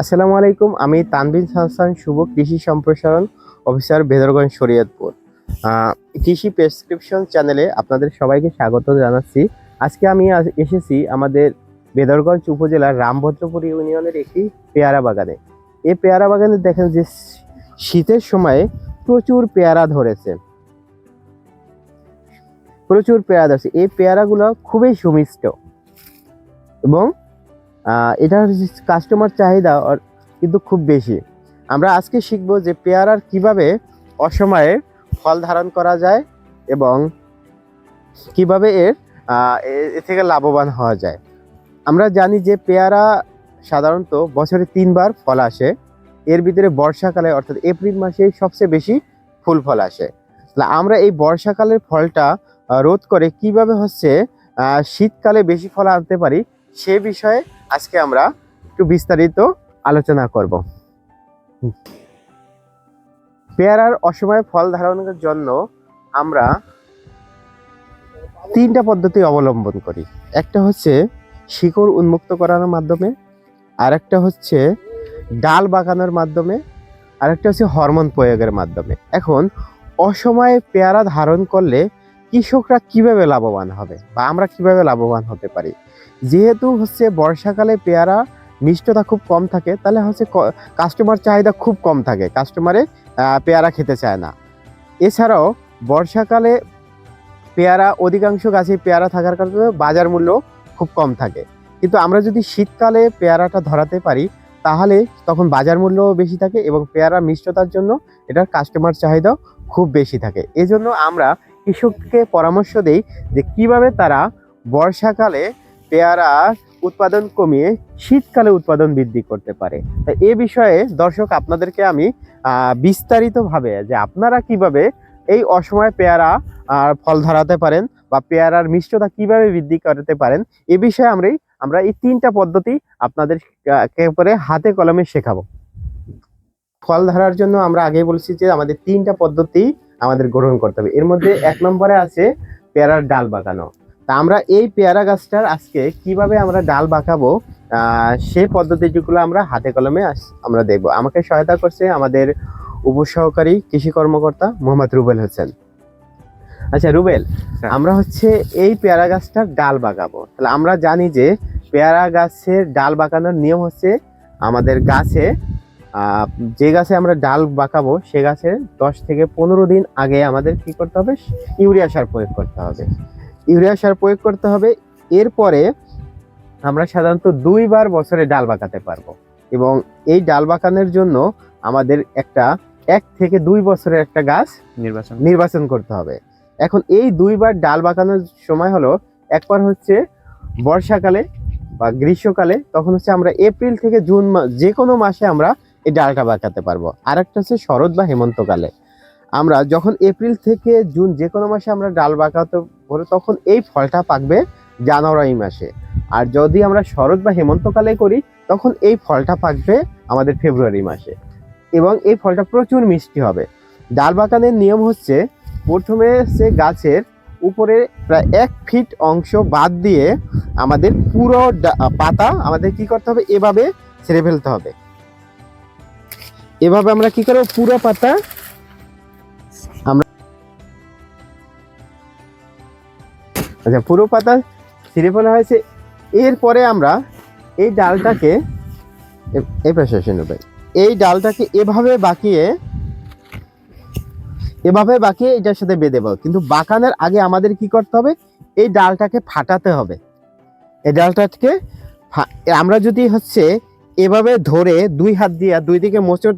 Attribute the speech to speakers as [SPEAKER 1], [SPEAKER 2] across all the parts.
[SPEAKER 1] আসসালামু আলাইকুম, আমি তানবিন হাসান শুভ কৃষি সম্প্রসারণ অফিসার বেদরগঞ্জ শরীয়তপুর। কৃষি প্রেসক্রিপশন চ্যানেলে আপনাদের সবাইকে স্বাগত জানাচ্ছি। আজকে আমি এসেছি আমাদের বেদরগঞ্জ উপজেলার রামভদ্রপুর ইউনিয়নের একটি পেয়ারা বাগানে। এই পেয়ারা বাগানে দেখেন যে শীতের সময়ে প্রচুর পেয়ারা ধরেছে। প্রচুর পেয়ারা ধরেছে। এই পেয়ারাগুলো খুবই সুমিষ্ট এবং এটার কাস্টমার চাহিদা কিন্তু খুব বেশি। আমরা আজকে শিখব যে পেয়ারার কীভাবে অসময়ে ফল ধারণ করা যায় এবং কীভাবে এর এ- থেকে লাভবান হওয়া যায়। আমরা জানি যে পেয়ারা সাধারণত বছরে তিনবার ফল আসে। এর ভিতরে বর্ষাকালে অর্থাৎ এপ্রিল মাসে সবচেয়ে বেশি ফুল ফল আসে। আমরা এই বর্ষাকালের ফলটা রোধ করে কীভাবে হচ্ছে শীতকালে বেশি ফল আনতে পারি সে বিষয়ে আজকে আমরা একটু বিস্তারিত আলোচনা করব। পেয়ারার অসময়ে ফল ধারণের জন্য আমরা তিনটা পদ্ধতি অবলম্বন করি। একটা হচ্ছে শিকড় উন্মুক্ত করার মাধ্যমে আর একটা হচ্ছে ডাল বাগানোর মাধ্যমে আর একটা হচ্ছে হরমোন প্রয়োগের মাধ্যমে। এখন, অসময়ে পেয়ারা ধারণ করলে কৃষকরা কীভাবে লাভবান হবে বা আমরা কীভাবে লাভবান হতে পারি? যেহেতু হচ্ছে বর্ষাকালে পেয়ারা মিষ্টতা খুব কম থাকে, তাহলে হচ্ছে কাস্টমার চাহিদা খুব কম থাকে। কাস্টমারে পেয়ারা খেতে চায় না। এছাড়াও বর্ষাকালে পেয়ারা, অধিকাংশ গাছে পেয়ারা থাকার কারণে বাজার মূল্য খুব কম থাকে। কিন্তু আমরা যদি শীতকালে পেয়ারাটা ধরাতে পারি, তাহলে তখন বাজার মূল্যও বেশি থাকে এবং পেয়ারা মিষ্টতার জন্য এটার কাস্টমার চাহিদাও খুব বেশি থাকে। এজন্য আমরা কৃষককে পরামর্শ দেই যে কীভাবে তারা বর্ষাকালে পেয়ারা উৎপাদন কমিয়ে শীতকালে উৎপাদন বৃদ্ধি করতে পারে। তা এ বিষয়ে দর্শক আপনাদেরকে আমি বিস্তারিতভাবে যে আপনারা কীভাবে এই অসময়ে পেয়ারা আহ, ফল ধরাতে পারেন বা পেয়ারার মিষ্টতা কীভাবে বৃদ্ধি করতে পারেন এ বিষয়ে আমরাই আমরা এই তিনটা পদ্ধতি আপনাদের একেবারে হাতে কলমে শেখাবো। ফল ধরার জন্য আমরা আগেই বলছি যে আমাদের তিনটা পদ্ধতি আমাদের গ্রহণ করতে হবে। এর মধ্যে এক নম্বরে আছে পেয়ারার ডাল বাগানো। তা আমরা এই পেয়ারা গাছটার আজকে কীভাবে আমরা ডাল বাঁকাবো সেই পদ্ধতিগুলো আমরা হাতে কলমে আমরা দেখব। আমাকে সহায়তা করছে আমাদের উপসহকারী কৃষি কর্মকর্তা মোহাম্মদ রুবেল হোসেন। আচ্ছা রুবেল আমরা হচ্ছে এই পেয়ারা গাছটার ডাল বাঁকাবো। তাহলে আমরা জানি যে পেয়ারা গাছের ডাল বাঁকানোর নিয়ম হচ্ছে আমাদের গাছে যে গাছে আমরা ডাল বাঁকাবো সে গাছের দশ থেকে পনেরো দিন আগে আমাদের কি করতে হবে? ইউরিয়া সার প্রয়োগ করতে হবে। ইউরিয়া সার প্রয়োগ করতে হবে। এরপরে আমরা সাধারণত দুইবার বছরে ডাল বাঁকাতে পারব এবং এই ডাল বাঁকানোর জন্য আমাদের একটা এক থেকে দুই বছরের একটা গাছ
[SPEAKER 2] নির্বাচন।
[SPEAKER 1] নির্বাচন করতে হবে। এখন এই দুইবার ডাল বাঁকানোর সময় হলো একবার হচ্ছে বর্ষাকালে বা গ্রীষ্মকালে তখন হচ্ছে আমরা এপ্রিল থেকে জুন মাস যে কোনো মাসে আমরা এই ডালটা বাঁকাতে পারব। আর একটা হচ্ছে শরৎ বা হেমন্তকালে। আমরা যখন এপ্রিল থেকে জুন যে কোনো মাসে আমরা ডাল বাঁকাতে পারব তখন এই ফলটা পাকবে জানুয়ারি মাসে। আর যদি আমরা শরৎ বা হেমন্তকালে করি, তখন এই ফলটা পাকবে আমাদের ফেব্রুয়ারি মাসে। এবং এই ফলটা প্রচুর মিষ্টি হবে। ডাল বাগানের নিয়ম হচ্ছে, প্রথমে সে গাছের উপরে প্রায় এক ফিট অংশ বাদ দিয়ে আমাদের পুরো পাতা আমাদের কি করতে হবে? এভাবে ছেড়ে ফেলতে হবে। এভাবে আমরা কি করব? পুরো পাতা আচ্ছা পুরো পাতা ছিঁড়ে ফেলা হয়েছে। এরপরে আমরা এই ডালটাকে এই পাশে ভাই। এই ডালটাকে এভাবে বাঁকিয়ে এভাবে বাঁকিয়ে এটার সাথে বেঁধে দেবো কিন্তু বাঁকানোর আগে আমাদের কি করতে হবে? এই ডালটাকে ফাটাতে হবে। এই ডালটাকে আমরা যদি হচ্ছে এভাবে ধরে দুই হাত দিয়ে দুই দিকে মোচড়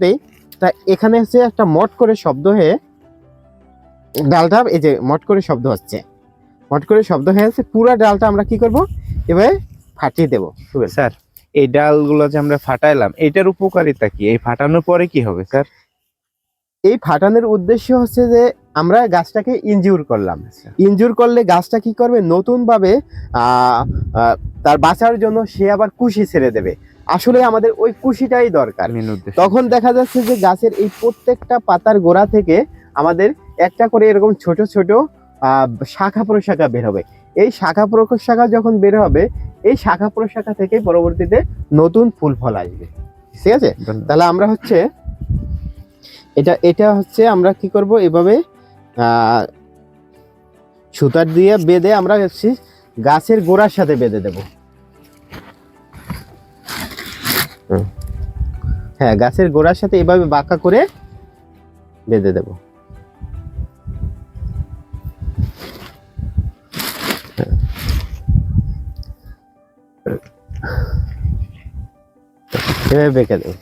[SPEAKER 1] তা এখানে হচ্ছে একটা মট করে শব্দ হয়ে, ডালটা এই যে মট করে শব্দ হচ্ছে। মট করে শব্দ হয়ে যাচ্ছে পুরো ডালটা আমরা কি করব? এভাবে ফাটিয়ে দেবো
[SPEAKER 2] স্যার এই ডালগুলো যে আমরা ফাটাইলাম এটার উপকারিতা কি? এই ফাটানোর পরে কি হবে স্যার?
[SPEAKER 1] এই ফাটানোর উদ্দেশ্য হচ্ছে যে আমরা গাছটাকে ইনজিউর করলাম।
[SPEAKER 2] আচ্ছা।
[SPEAKER 1] ইনজুর করলে গাছটা কি করবে? নতুন ভাবে তার বাঁচার জন্য সে আবার কুশি ছেড়ে দেবে। আসলে আমাদের ওই কুশিটাই দরকার। তখন দেখা যাচ্ছে যে গাছের এই প্রত্যেকটা পাতার গোড়া থেকে আমাদের একটা করে এরকম ছোট ছোট শাখা প্রশাখা বের হবে। এই শাখা প্রশাখা যখন বের হবে এই শাখা প্রশাখা থেকে পরবর্তীতে নতুন ফুল ফল আসবে। ঠিক আছে? তাহলে আমরা হচ্ছে এটা এটা হচ্ছে আমরা কি করব? এভাবে সুতার দিয়ে বেঁধে আমরা হচ্ছে গাছের গোড়ার সাথে বেঁধে দেব। হ্যাঁ গাছের গোড়ার সাথে এভাবে বাঁকা করে বেঁধে দেব। এভাবে বেঁকে দেবো।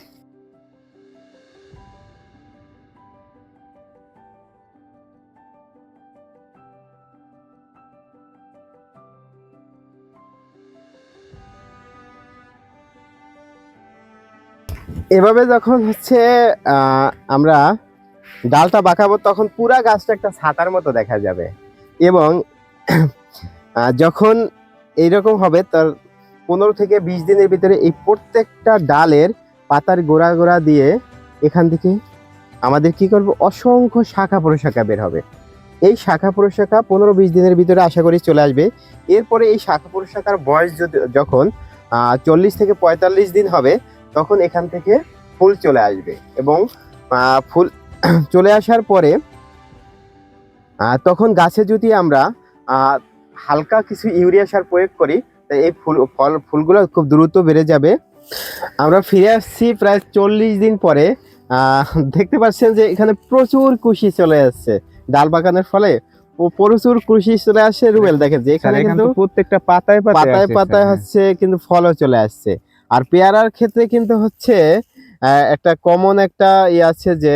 [SPEAKER 1] এভাবে যখন হচ্ছে আমরা ডালটা বাঁকাবো, তখন পুরা গাছটা একটা ছাতার মতো দেখা যাবে। এবং যখন এইরকম হবে, তার পনেরো থেকে বিশ দিনের ভিতরে এই প্রত্যেকটা ডালের পাতার গোড়া গোড়া দিয়ে এখান থেকে আমাদের কি করব? অসংখ্য শাখা প্রশাখা বের হবে। এই শাখা প্রশাখা পনেরো বিশ দিনের ভিতরে আশা করি চলে আসবে। এরপরে এই শাখা প্রশাখার বয়স যদি, যখন চল্লিশ থেকে পঁয়তাল্লিশ দিন হবে, তখন এখান থেকে ফুল চলে আসবে এবং ফুল চলে আসার পরে তখন গাছে যদি আমরা হালকা কিছু ইউরিয়া সার প্রয়োগ করি তা এই ফুল ফল ফুলগুলো খুব দ্রুত বেড়ে যাবে আমরা ফিরে আসছি প্রায় চল্লিশ দিন পরে আহ, দেখতে পাচ্ছেন যে এখানে প্রচুর কুশি চলে আসছে ডাল বাগানের ফলে ও প্রচুর কুশি চলে আসছে রুবেল দেখেন যে এখানে কিন্তু
[SPEAKER 2] প্রত্যেকটা পাতায় পাতায়
[SPEAKER 1] পাতায়
[SPEAKER 2] স্যার, হ্যাঁ।
[SPEAKER 1] হচ্ছে কিন্তু ফলও চলে আসছে আর পেয়ারার ক্ষেত্রে কিন্তু হচ্ছে একটা কমন একটা ইয়ে আছে যে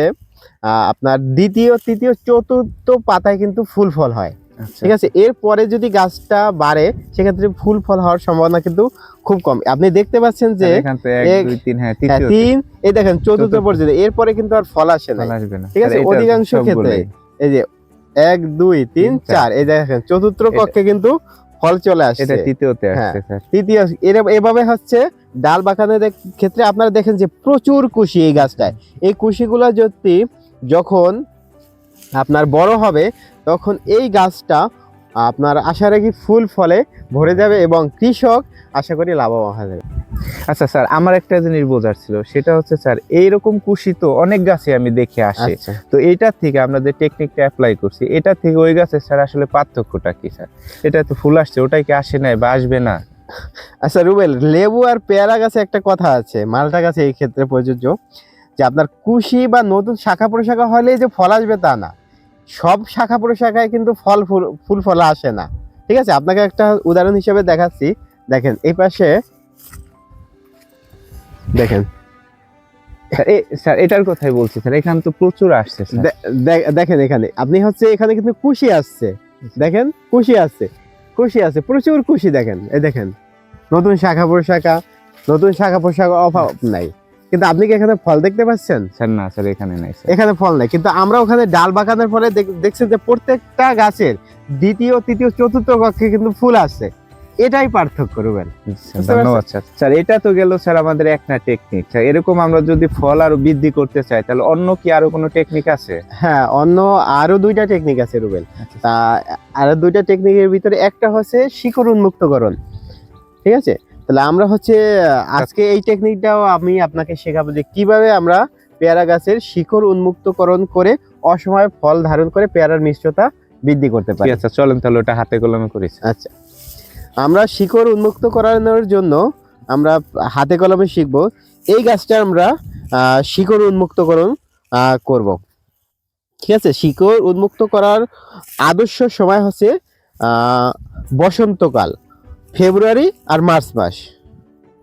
[SPEAKER 1] আহ, আপনার দ্বিতীয় তৃতীয় চতুর্থ পাতায় কিন্তু ফুল ফল হয়। ঠিক আছে? এরপরে যদি গাছটা বাড়ে সেক্ষেত্রে ফুল ফল হওয়ার সম্ভাবনা কিন্তু খুব কম। আপনি দেখতে পাচ্ছেন যে
[SPEAKER 2] তিন হ্যাঁ
[SPEAKER 1] হ্যাঁ, এই দেখেন চতুর্থ। পর্যন্ত এরপরে কিন্তু আর ফল আসে না। ঠিক আছে, অধিকাংশ ক্ষেত্রে এই যে এক দুই তিন
[SPEAKER 2] চার।
[SPEAKER 1] এই দেখেন চতুর্থ কক্ষে কিন্তু ফল চলে আসে
[SPEAKER 2] এটা তৃতীয়তে
[SPEAKER 1] হ্যাঁ।
[SPEAKER 2] আসছে
[SPEAKER 1] তৃতীয় এভাবে হচ্ছে ডাল বাগানের ক্ষেত্রে আপনারা দেখেন যে প্রচুর কুশি এই গাছটায়। এই কুশিগুলো যদি যখন আপনার বড় হবে তখন এই গাছটা আপনার আশা রাখি ফুল ফলে ভরে যাবে এবং কৃষক আশা করি লাভবান হবে
[SPEAKER 2] আচ্ছা স্যার আমার একটা জিনিস বোঝার ছিল সেটা হচ্ছে স্যার এইরকম কুশি তো অনেক গাছে আমি দেখে আসি।
[SPEAKER 1] আচ্ছা।
[SPEAKER 2] তো এইটার থেকে আমরা যে টেকনিকটা অ্যাপ্লাই করছি এটা থেকে ওই গাছের স্যার আসলে পার্থক্যটা কি স্যার? এটা তো ফুল আসছে ওটাই কি আসে নাই বা আসবে না?
[SPEAKER 1] আচ্ছা রুবেল লেবু আর পেয়ারা গাছে একটা কথা আছে মালটা গাছে এই ক্ষেত্রে প্রযোজ্য। যে আপনার কুশি বা নতুন শাখা প্রশাখা হলে যে ফল আসবে তা না। সব শাখা প্রশাখায় কিন্তু ফল ফুল ফুল ফল আসে না। ঠিক আছে? আপনাকে একটা উদাহরণ হিসেবে দেখাচ্ছি। দেখেন এই পাশে দেখেন।
[SPEAKER 2] স্যার এটার কথাই বলছি স্যার এখানে তো প্রচুর আসছে
[SPEAKER 1] দেখেন এখানে আপনি হচ্ছে এখানে কিন্তু কুশি আসছে। দেখেন কুশি আসছে কুশি আছে প্রচুর কুশি দেখেন এই দেখেন। নতুন শাখা প্রশাখা নতুন শাখা প্রশাখা অভাব নাই। কিন্তু আপনি কি এখানে ফল দেখতে পাচ্ছেন?
[SPEAKER 2] স্যার না স্যার এখানে নাই স্যার।
[SPEAKER 1] এখানে ফল নাই। কিন্তু আমরা ওখানে ডাল বাগানের ফলে দেখ- দেখছেন যে প্রত্যেকটা গাছের দ্বিতীয় তৃতীয় চতুর্থ কক্ষে কিন্তু ফুল আসছে। এটাই পার্থক্য রুবেন
[SPEAKER 2] ধন্যবাদ স্যার। স্যার এটা তো গেল স্যার আমাদের এক না টেকনিক স্যার এরকম আমরা যদি ফল আরও বৃদ্ধি করতে চাই তাহলে অন্য কি আরও কোনো টেকনিক আছে?
[SPEAKER 1] হ্যাঁ অন্য আরও দুইটা টেকনিক আছে রুবেল।
[SPEAKER 2] আচ্ছা,
[SPEAKER 1] তা আরও দুইটা টেকনিকের ভিতরে একটা হচ্ছে শিকড় উন্মুক্তকরণ। ঠিক আছে? তাহলে আমরা হচ্ছে আজকে এই টেকনিকটাও আমি আপনাকে শেখাবো যে কীভাবে আমরা পেয়ারা গাছের শিকড় উন্মুক্তকরণ করে অসময়ে ফল ধারণ করে পেয়ারার মিষ্টতা বৃদ্ধি করতে পারি।
[SPEAKER 2] আচ্ছা চলেন তাহলে ওটা হাতে কলমে করি।
[SPEAKER 1] আচ্ছা। আমরা শিকড় উন্মুক্ত করানোর জন্য আমরা হাতে কলমে শিখব এই গাছটা আমরা শিকড় উন্মুক্তকরণ করব। ঠিক আছে শিকড় উন্মুক্ত করার আদর্শ সময় হচ্ছে বসন্তকাল। ফেব্রুয়ারি আর মার্চ মাস।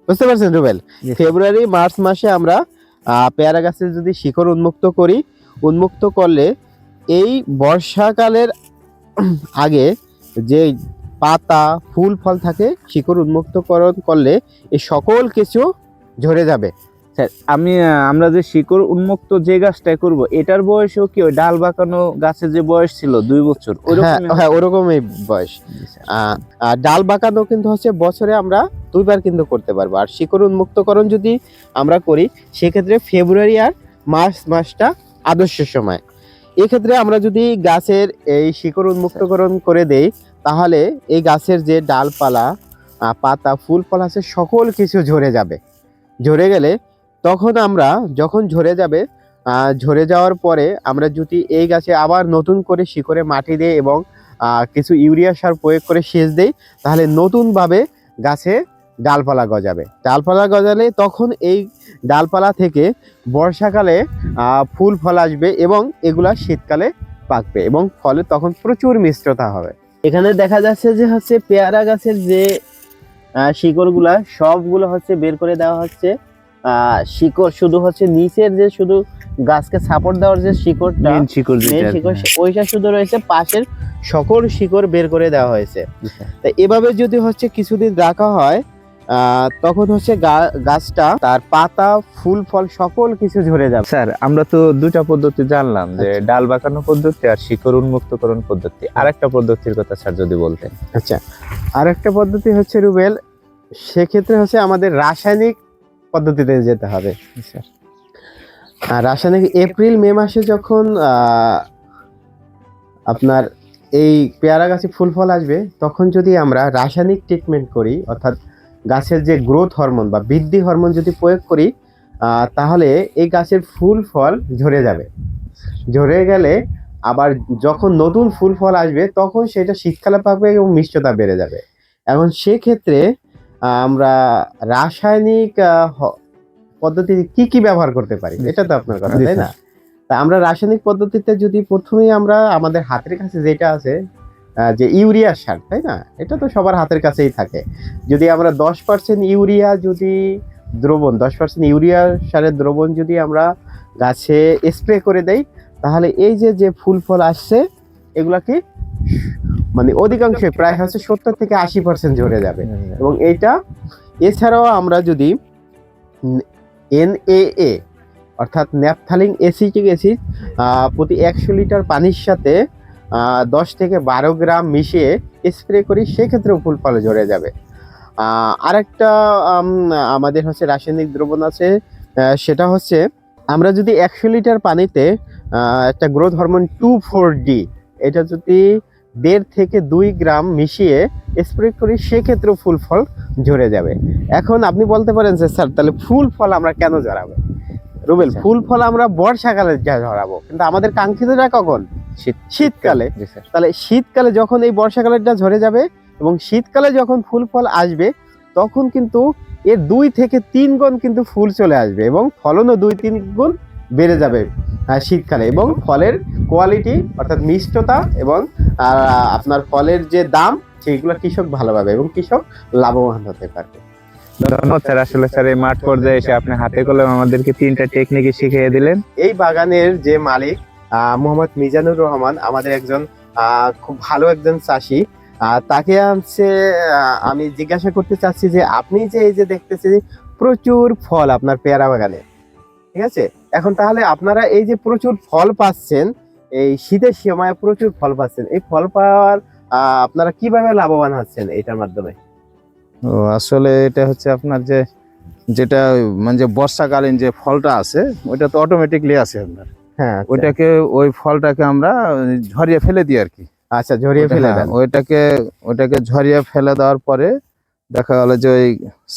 [SPEAKER 1] বুঝতে পারছেন রুবেল? ফেব্রুয়ারি মার্চ মাসে আমরা পেয়ারা গাছের যদি শিকড় উন্মুক্ত করি উন্মুক্ত করলে এই বর্ষাকালের আগে যে পাতা ফুল ফল থাকে শিকড় উন্মুক্তকরণ করলে এই সকল কিছু ঝরে যাবে।
[SPEAKER 2] স্যার আমি আমরা যে শিকড় উন্মুক্ত যে গাছটাই করব এটার বয়সেও কি ওই ডাল বাঁকানো গাছের যে বয়স ছিল দুই বছর
[SPEAKER 1] হ্যাঁ
[SPEAKER 2] ওরকমই
[SPEAKER 1] হ্যাঁ বয়স। আহ, আর ডাল বাঁকানো কিন্তু হচ্ছে বছরে আমরা দুইবার কিন্তু করতে পারব। আর শিকড় উন্মুক্তকরণ যদি আমরা করি সেক্ষেত্রে ফেব্রুয়ারি আর মার্চ মাসটা আদর্শ সময়। এক্ষেত্রে আমরা যদি গাছের এই শিকড় উন্মুক্তকরণ করে দেই তাহলে এই গাছের যে ডালপালা পাতা ফুল ফল আছে সকল কিছু ঝরে যাবে। ঝরে গেলে তখন আমরা যখন ঝরে যাবে ঝরে যাওয়ার পরে আমরা যদি এই গাছে আবার নতুন করে শিকড়ে মাটি দিই এবং কিছু ইউরিয়া সার প্রয়োগ করে সেচ দেই, তাহলে নতুনভাবে গাছে ডালপালা গজাবে। ডালপালা গজালে তখন এই ডালপালা থেকে বর্ষাকালে ফুল ফল আসবে এবং এগুলা শীতকালে পাকবে এবং ফলে তখন প্রচুর মিশ্রতা হবে। এখানে দেখা যাচ্ছে যে হচ্ছে পেয়ারা গাছের যে শিকড়গুলা সবগুলো হচ্ছে বের করে দেওয়া হচ্ছে। শিকড় শুধু হচ্ছে নিচের যে শুধু গাছকে সাপোর্ট দেওয়ার যে শিকড়টা
[SPEAKER 2] শিকড় আর
[SPEAKER 1] শিকড়
[SPEAKER 2] হ্যাঁ।
[SPEAKER 1] ওইটা শুধু রয়েছে পাশের সকল শিকড় বের করে দেওয়া হয়েছে
[SPEAKER 2] আচ্ছা।
[SPEAKER 1] তা এভাবে যদি হচ্ছে কিছুদিন রাখা হয় তখন হচ্ছে গাছটা তার পাতা ফুল ফল সকল কিছু ঝরে যাবে
[SPEAKER 2] স্যার আমরা তো দুটা পদ্ধতি জানলাম যে
[SPEAKER 1] আচ্ছা।
[SPEAKER 2] ডাল বাঁকানো পদ্ধতি আর শিকড় উন্মুক্তকরণ পদ্ধতি আরেকটা পদ্ধতির কথা স্যার যদি বলতেন
[SPEAKER 1] আচ্ছা আর একটা পদ্ধতি হচ্ছে রুবেল সেক্ষেত্রে হচ্ছে আমাদের রাসায়নিক পদ্ধতিতে যেতে হবে।
[SPEAKER 2] স্যার।
[SPEAKER 1] আর রাসায়নিক এপ্রিল মে মাসে যখন আপনার এই পেয়ারা গাছে ফুল ফল আসবে তখন যদি আমরা রাসায়নিক ট্রিটমেন্ট করি অর্থাৎ গাছের যে গ্রোথ হরমোন বা বৃদ্ধি হরমোন যদি প্রয়োগ করি তাহলে এই গাছের ফুল ফল ঝরে যাবে। ঝরে গেলে আবার যখন নতুন ফুল ফল আসবে তখন সেটা শীতকালে পাবে এবং মিষ্টতা বেড়ে যাবে। এখন সেক্ষেত্রে আমরা রাসায়নিক আহ, হ- পদ্ধতি কি কি ব্যবহার করতে পারি? এটা তো আপনার কথা তাই না? তা আমরা রাসায়নিক পদ্ধতিতে যদি প্রথমেই আমরা আমাদের হাতের কাছে যেটা আছে যে ইউরিয়া সার তাই না? এটা তো সবার হাতের কাছেই থাকে। যদি আমরা দশ পার্সেন্ট ইউরিয়া যদি দ্রবণ দশ পার্সেন্ট ইউরিয়া সারের দ্রবণ যদি আমরা গাছে স্প্রে করে দেই তাহলে এই যে যে ফুল ফল আসছে এগুলা কি মানে অধিকাংশই প্রায় হচ্ছে সত্তর থেকে আশি পার্সেন্ট ঝরে যাবে। এবং এইটা এছাড়াও আমরা যদি এনএএ অর্থাৎ ন্যাপথালিং এসিটিক অ্যাসিড প্রতি একশো লিটার পানির সাথে দশ থেকে বারো গ্রাম মিশিয়ে স্প্রে করি সেক্ষেত্রেও ফুল ফল ঝরে যাবে। আরেকটা আমাদের হচ্ছে রাসায়নিক দ্রবণ আছে সেটা হচ্ছে আমরা যদি একশো লিটার পানিতে একটা growth hormone two four D এটা যদি দেড় থেকে দুই গ্রাম মিশিয়ে স্প্রে করি সেক্ষেত্রেও ফুল ফল ঝরে যাবে। এখন আপনি বলতে পারেন যে স্যার তাহলে ফুল ফল আমরা কেন ঝরাবো? রুবেল
[SPEAKER 2] আচ্ছা।
[SPEAKER 1] ফুল ফল আমরা বর্ষাকালে যা ঝরাবো কিন্তু আমাদের কাঙ্ক্ষিতটা কখন?
[SPEAKER 2] শীত
[SPEAKER 1] শীতকালে। তাহলে শীতকালে যখন এই বর্ষাকালেরটা ঝরে যাবে এবং শীতকালে যখন ফুল ফল আসবে তখন কিন্তু এর দুই থেকে তিন গুণ কিন্তু ফুল চলে আসবে এবং ফলনও দুই তিন গুণ বেড়ে যাবে শীতকালে। এবং ফলের কোয়ালিটি অর্থাৎ মিষ্টতা এবং আহ, আপনার ফলের যে দাম সেইগুলো কৃষক ভালো পাবে এবং কৃষক লাভবান হতে পারবে।
[SPEAKER 2] ধন্যবাদ স্যার আসলে স্যার এই মাঠ পর্যায়ে এসে আপনি হাতে কলম আমাদেরকে তিনটা টেকনিক শিখিয়ে দিলেন।
[SPEAKER 1] এই বাগানের যে মালিক মোহাম্মদ মিজানুর রহমান আমাদের একজন আহ, খুব ভালো একজন চাষি আহ, তাকে হচ্ছে আমি জিজ্ঞাসা করতে চাচ্ছি যে আপনি যে এই যে দেখতেছি প্রচুর ফল আপনার পেয়ারা বাগানে। ঠিক আছে? এখন তাহলে আপনারা এই যে প্রচুর ফল পাচ্ছেন এই শীতের সময় প্রচুর ফল পাচ্ছেন। এই ফল পাওয়ার আপনারা কীভাবে লাভবান হচ্ছেন এটার মাধ্যমে?
[SPEAKER 3] ও আসলে এটা হচ্ছে আপনার যে যেটা মানে যে বর্ষাকালীন যে ফলটা আছে ওইটা তো অটোমেটিকলি আছে আপনার।
[SPEAKER 1] হ্যাঁ আচ্ছা।
[SPEAKER 3] ওইটাকে ওই ফলটাকে আমরা ঝরিয়ে ফেলে দিই আর কি।
[SPEAKER 1] আচ্ছা ঝরিয়ে ফেলে
[SPEAKER 3] হ্যাঁ,
[SPEAKER 1] দেন।
[SPEAKER 3] ওইটাকে ওইটাকে ঝরিয়ে ফেলে দেওয়ার পরে দেখা গেল যে ওই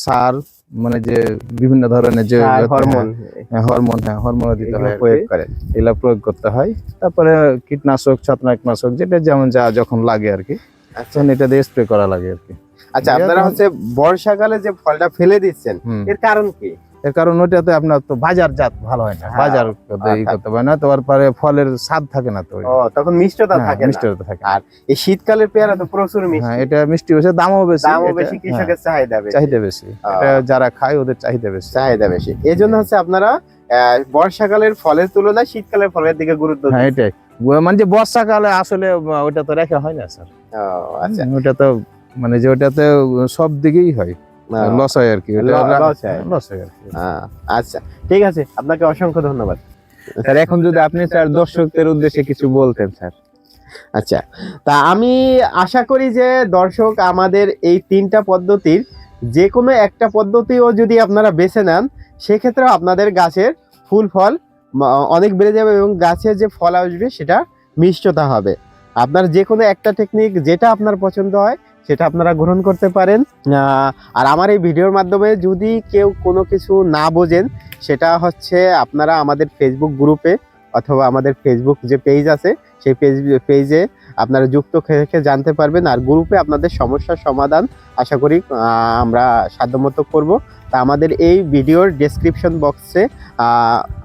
[SPEAKER 3] সার মানে যে বিভিন্ন ধরনের যে
[SPEAKER 1] হরমোন
[SPEAKER 3] হ্যাঁ, হরমোন হ্যাঁ হরমোন দিতে হয়।
[SPEAKER 1] প্রয়োগ করে
[SPEAKER 3] এগুলা প্রয়োগ করতে হয়। তারপরে কীটনাশক ছত্রাকনাশক যেটা যেমন যা যখন লাগে আর কি।
[SPEAKER 1] আচ্ছা।
[SPEAKER 3] তখন এটা দিয়ে স্প্রে করা লাগে আর কি।
[SPEAKER 1] আচ্ছা আপনারা হচ্ছে বর্ষাকালে যে ফলটা ফেলে দিচ্ছেন এর কারণ কি?
[SPEAKER 3] এর কারণ ওইটাতে আপনার তো বাজার জাত ভালো হয় না।
[SPEAKER 1] হ্যাঁ,
[SPEAKER 3] বাজার করতে ই করতে পারে না তারপরে ফলের স্বাদ থাকে না তো
[SPEAKER 1] তখন মিষ্টতা
[SPEAKER 3] হ্যাঁ,
[SPEAKER 1] থাকে না।
[SPEAKER 3] মিষ্টিটা থাকে।
[SPEAKER 1] আর এই শীতকালের পেয়ারা তো প্রচুর
[SPEAKER 3] হ্যাঁ
[SPEAKER 1] মিষ্টি।
[SPEAKER 3] এটা মিষ্টি বেশি দামও বেশি
[SPEAKER 1] দামও বেশি কৃষকের চাহিদা বেশি।
[SPEAKER 3] চাহিদা বেশি। এটা যারা খায় ওদের চাহিদা বেশি।
[SPEAKER 1] চাহিদা বেশি। এই জন্য হচ্ছে আপনারা বর্ষাকালের ফলের তুলনায় শীতকালের ফলের দিকে গুরুত্ব
[SPEAKER 3] হ্যাঁ এটাই। মানে যে বর্ষাকালে আসলে ওটা তো রেখা হয় না স্যার।
[SPEAKER 1] ও, আচ্ছা।
[SPEAKER 3] ওটা তো মানে যে ওটাতে সব দিকেই হয়। লস হয় আর কি
[SPEAKER 1] হয়।
[SPEAKER 3] আর
[SPEAKER 1] আচ্ছা ঠিক আছে আপনাকে অসংখ্য ধন্যবাদ।
[SPEAKER 2] স্যার এখন যদি আপনি স্যার দর্শকদের উদ্দেশ্যে কিছু বলতেন স্যার।
[SPEAKER 1] আচ্ছা তা আমি আশা করি যে দর্শক আমাদের এই তিনটা পদ্ধতির যে কোনো একটা পদ্ধতিও যদি আপনারা বেছে নেন সেক্ষেত্রে আপনাদের গাছের ফুল ফল অনেক বেড়ে যাবে এবং গাছের যে ফল আসবে সেটা মিষ্টতা হবে। আপনার যে কোনো একটা টেকনিক যেটা আপনার পছন্দ হয় সেটা আপনারা গ্রহণ করতে পারেন। আর আমার এই ভিডিওর মাধ্যমে যদি কেউ কোনো কিছু না বোঝেন, সেটা হচ্ছে আপনারা আমাদের ফেসবুক গ্রুপে অথবা আমাদের ফেসবুক যে পেজ আছে, সেই পেজ পেজে আপনারা যুক্ত থেকে জানতে পারবেন আর গ্রুপে আপনাদের সমস্যার সমাধান আশা করি আমরা সাধ্যমতো করব। তা আমাদের এই ভিডিওর ডেসক্রিপশন বক্সে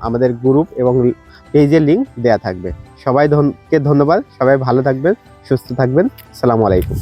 [SPEAKER 1] আমাদের গ্রুপ এবং পেজের লিঙ্ক দেয়া থাকবে। সবাই ধন- কে ধন্যবাদ, সবাই ভালো থাকবেন, সুস্থ থাকবেন। সালামু আলাইকুম।